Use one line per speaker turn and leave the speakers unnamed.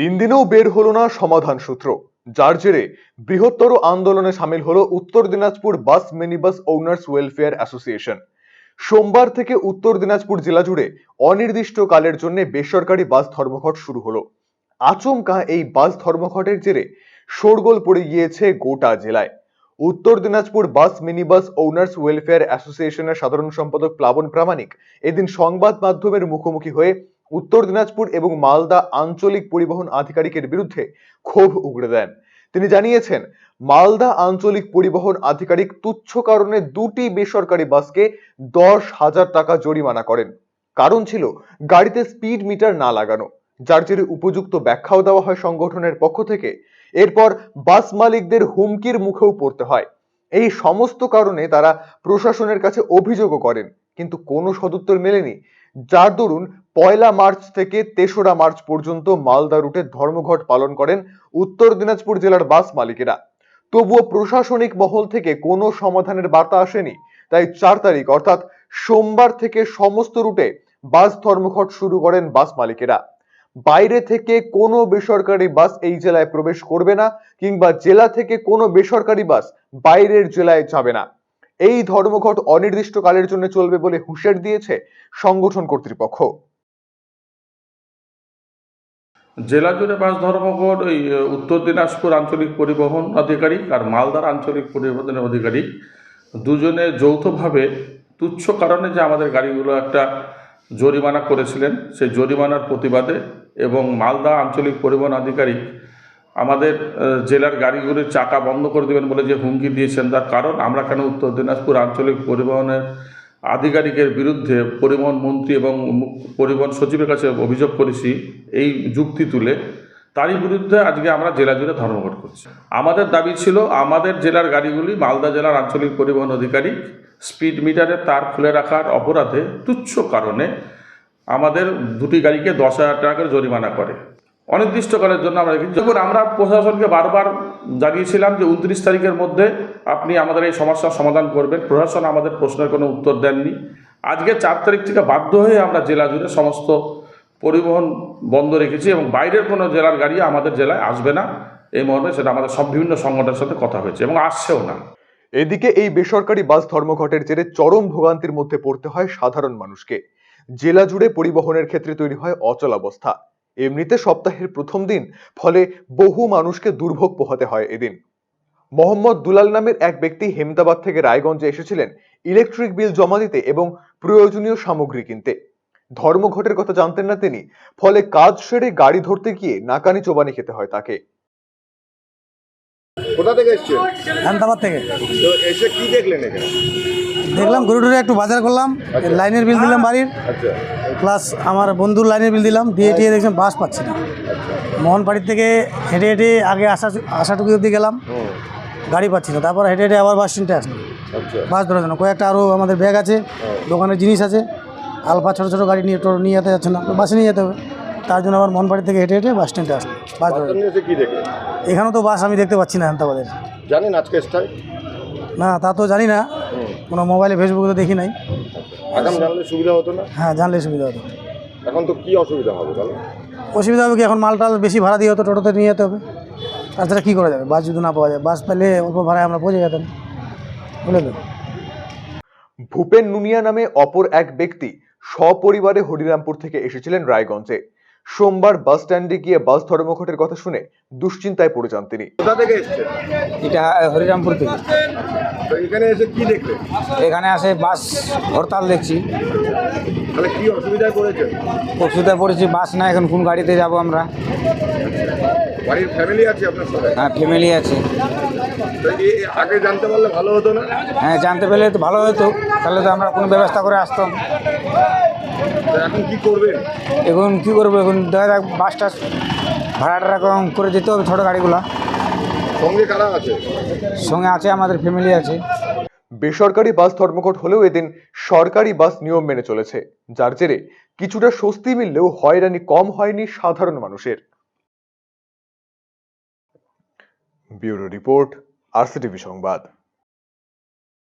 তিন দিনেও বের হলো না সমাধান সূত্র। যার জেরে বৃহত্তর আন্দোলনে সামিল হলো Uttar Dinajpur bus minibus owners welfare association. সোমবার থেকে উত্তর দিনাজপুর জেলা জুড়ে অনির্দিষ্টকালের জন্য বেসরকারি বাস ধর্মঘট শুরু হলো। আচমকা এই বাস ধর্মঘটের জেরে শোরগোল পড়ে গিয়েছে গোটা জেলায়। Uttar Dinajpur bus minibus owners welfare অ্যাসোসিয়েশনের সাধারণ সম্পাদক প্লাবন প্রামাণিক এদিন সংবাদ মাধ্যমের মুখোমুখি হয়ে উত্তর দিনাজপুর এবং মালদা আঞ্চলিক পরিবহন আধিকারিকের বিরুদ্ধে ক্ষোভ উগড়ে দেন। তিনি জানিয়েছেন, মালদা আঞ্চলিক পরিবহন আধিকারিক তুচ্ছ কারণে দুটি বেসরকারি বাসকে দশ হাজার টাকা জরিমানা করেন। কারণ ছিল গাড়িতে স্পিড মিটার না লাগানো, যার জেরে উপযুক্ত ব্যাখ্যাও দেওয়া হয় সংগঠনের পক্ষ থেকে। এরপর বাস মালিকদের হুমকির মুখেও পড়তে হয়। এই সমস্ত কারণে তারা প্রশাসনের কাছে অভিযোগও করেন। কিন্তু কোনো সদুত্তর মেলেনি। যার দরুন পয়লা মার্চ থেকে তেসরা মার্চ পর্যন্ত মালদা রুটে ধর্মঘট পালন করেন উত্তর দিনাজপুর জেলার বাস মালিকেরা। তবুও প্রশাসনিক মহল থেকে কোনো সমাধানের বার্তা আসেনি। তাই চার তারিখ, অর্থাৎ সোমবার থেকে সমস্ত রুটে বাস ধর্মঘট শুরু করেন বাস মালিকেরা। বাইরে থেকে কোনো বেসরকারি বাস এই জেলায় প্রবেশ করবে না, কিংবা জেলা থেকে কোনো বেসরকারি বাস বাইরের জেলায় যাবে না। এই ধর্মঘট অনির্দিষ্টকালের জন্য চলবে বলে হুঁশিয়ার দিয়েছে সংগঠন কর্তৃপক্ষ।
জেলা জুড়ে বাস ধর্মঘট ওই উত্তর দিনাজপুর আঞ্চলিক পরিবহন আধিকারিক আর মালদার আঞ্চলিক পরিবহন আধিকারিক দুজনে যৌথভাবে তুচ্ছ কারণে যে আমাদের গাড়িগুলো একটা জরিমানা করেছিলেন, সেই জরিমানার প্রতিবাদে এবং মালদা আঞ্চলিক পরিবহন আধিকারিক আমাদের জেলার গাড়িগুলির চাকা বন্ধ করে দেবেন বলে যে হুমকি দিয়েছেন। তার কারণ, আমরা কেন উত্তর দিনাজপুর আঞ্চলিক পরিবহনের আধিকারিকের বিরুদ্ধে পরিবহন মন্ত্রী এবং পরিবহন সচিবের কাছে অভিযোগ করেছি এই যুক্তি তুলে, তারই বিরুদ্ধে আজকে আমরা জেলা জুড়ে ধর্মঘট করছি। আমাদের দাবি ছিল, আমাদের জেলার গাড়িগুলি মালদা জেলার আঞ্চলিক পরিবহন আধিকারিক স্পিড মিটারে তার খুলে রাখার অপরাধে তুচ্ছ কারণে আমাদের দুটি গাড়িকে দশ হাজার টাকা করে জরিমানা করে। অনির্দিষ্টকালের জন্য আমরা রেখেছি যখন আমরা প্রশাসনকে বারবার জানিয়েছিলাম যে উনত্রিশ তারিখের মধ্যে আপনি আমাদের এই সমস্যার সমাধান করবেন। প্রশাসন আমাদের প্রশ্নের কোনো উত্তর দেননি। আজকে চার তারিখ থেকে বাধ্য হয়ে আমরা জেলা জুড়ে সমস্ত পরিবহন বন্ধ রেখেছি এবং বাইরের কোনো জেলার গাড়ি আমাদের জেলায় আসবে না এই মর্মে সেটা আমাদের সব বিভিন্ন সংগঠনের সাথে কথা হয়েছে এবং আসছেও না।
এদিকে এই বেসরকারি বাস ধর্মঘটের জেরে চরম ভোগান্তির মধ্যে পড়তে হয় সাধারণ মানুষকে। জেলা জুড়ে পরিবহনের ক্ষেত্রে তৈরি হয় অচল অবস্থা এমনিতে সপ্তাহের প্রথম দিন, ফলে বহু মানুষকে দুর্ভোগ পোহাতে হয় এদিন। মোহাম্মদ দুলাল নামের এক ব্যক্তি হেমদাবাদ থেকে রায়গঞ্জে এসেছিলেন ইলেকট্রিক বিল জমা দিতে এবং প্রয়োজনীয় সামগ্রী কিনতে। ধর্মঘটের কথা জানতেন না তিনি, ফলে কাজ সেরে গাড়ি ধরতে গিয়ে নাকানি চোবানি খেতে হয় তাকে।
কোথা থেকে
আহমেদাবাদ থেকে।
তো এসে কি দেখলেন এখানে?
দেখলাম ঘুরে ঘুরে একটু বাজার করলাম
আচ্ছা।
লাইনের বিল দিলাম বাড়ির।
আচ্ছা।
প্লাস আমার বন্ধুর লাইনের বিল দিলাম দিয়ে টিয়ে দেখছিলাম বাস পাচ্ছি না। মোহনবাড়ির থেকে হেঁটে হেঁটে আগে আসা আসাটুকু অবধি গেলাম গাড়ি পাচ্ছি না। তারপর হেঁটে হেঁটে আবার বাস স্ট্যান্ডে আসলাম।
আচ্ছা।
বাস ধরার জন্য। কয়েকটা আরও আমাদের ব্যাগ আছে দোকানের জিনিস আছে আলফা ছোটো ছোটো গাড়ি নিয়ে টোটো নিয়ে যেতে যাচ্ছে না। বাসে নিয়ে যেতে হবে। তার জন্য আবার মোহনবাড়ি থেকে হেঁটে হেঁটে বাস স্ট্যান্ডে আসলাম। বাস ধরে।
কি
এখানেও তো বাস আমি দেখতে পাচ্ছি না আহমেদাবাদের
জানেন আজকে
না তা তো জানি না। কোনো মোবাইলে ফেসবুকে তো দেখি নাই।
জানলে সুবিধা হতো না?
হ্যাঁ জানলে সুবিধা হতো।
এখন তো কি অসুবিধা হবে তাহলে
অসুবিধা হবে কি এখন মাল টাল বেশি ভাড়া দিয়ে হতো টোটোতে নিয়ে যেতে হবে। তাছাড়া কী করা যাবে? বাস যদি না পাওয়া যায় বাস পেলে অল্প ভাড়ায় আমরা পৌঁছে যেতাম। বুঝলে তো?
ভূপেন নুনিয়া নামে অপর এক ব্যক্তি সপরিবারে হরিরামপুর থেকে এসেছিলেন রায়গঞ্জে। সোমবার বাস স্ট্যান্ডে গিয়ে বাস ধর্মঘটের কথা শুনে দুশ্চিন্তায় পড়ে যান তিনি।
কোথা থেকে এসছেন?
এটা হরিরামপুর থেকে।
তো এখানে এসে কি দেখলেন?
এখানে আসে বাস হরতাল দেখছি।
তাহলে কি অসুবিধায় পড়েছেন?
অসুবিধায় পড়েছি বাস না এখন কোন গাড়িতে যাব আমরা?
বাড়ির ফ্যামিলি আছে আপনার সাথে?
হ্যাঁ ফ্যামিলি আছে।
আগে জানতে পারলে ভালো হতো না?
হ্যাঁ জানতে পেলে তো ভালো হতো। তাহলে তো আমরা কোনো ব্যবস্থা করে আসতাম।
এখন কি করবেন?
এখন কী করব? এখন দেখা যাক বাস টাস ভাড়া টাড়া কম করে দিতে হবে ছোটো গাড়িগুলো।
সঙ্গে কারা আছে?
সঙ্গে আছে আমাদের ফ্যামিলি আছে।
বেসরকারি বাস ধর্মঘট হলেও এদিন সরকারি বাস নিয়ম মেনে চলেছে। যার জেরে কিছুটা স্বস্তি মিললেও হয়রানি কম হয়নি সাধারণ মানুষের। ব্যুরো রিপোর্ট আরসিটিভি সংবাদ।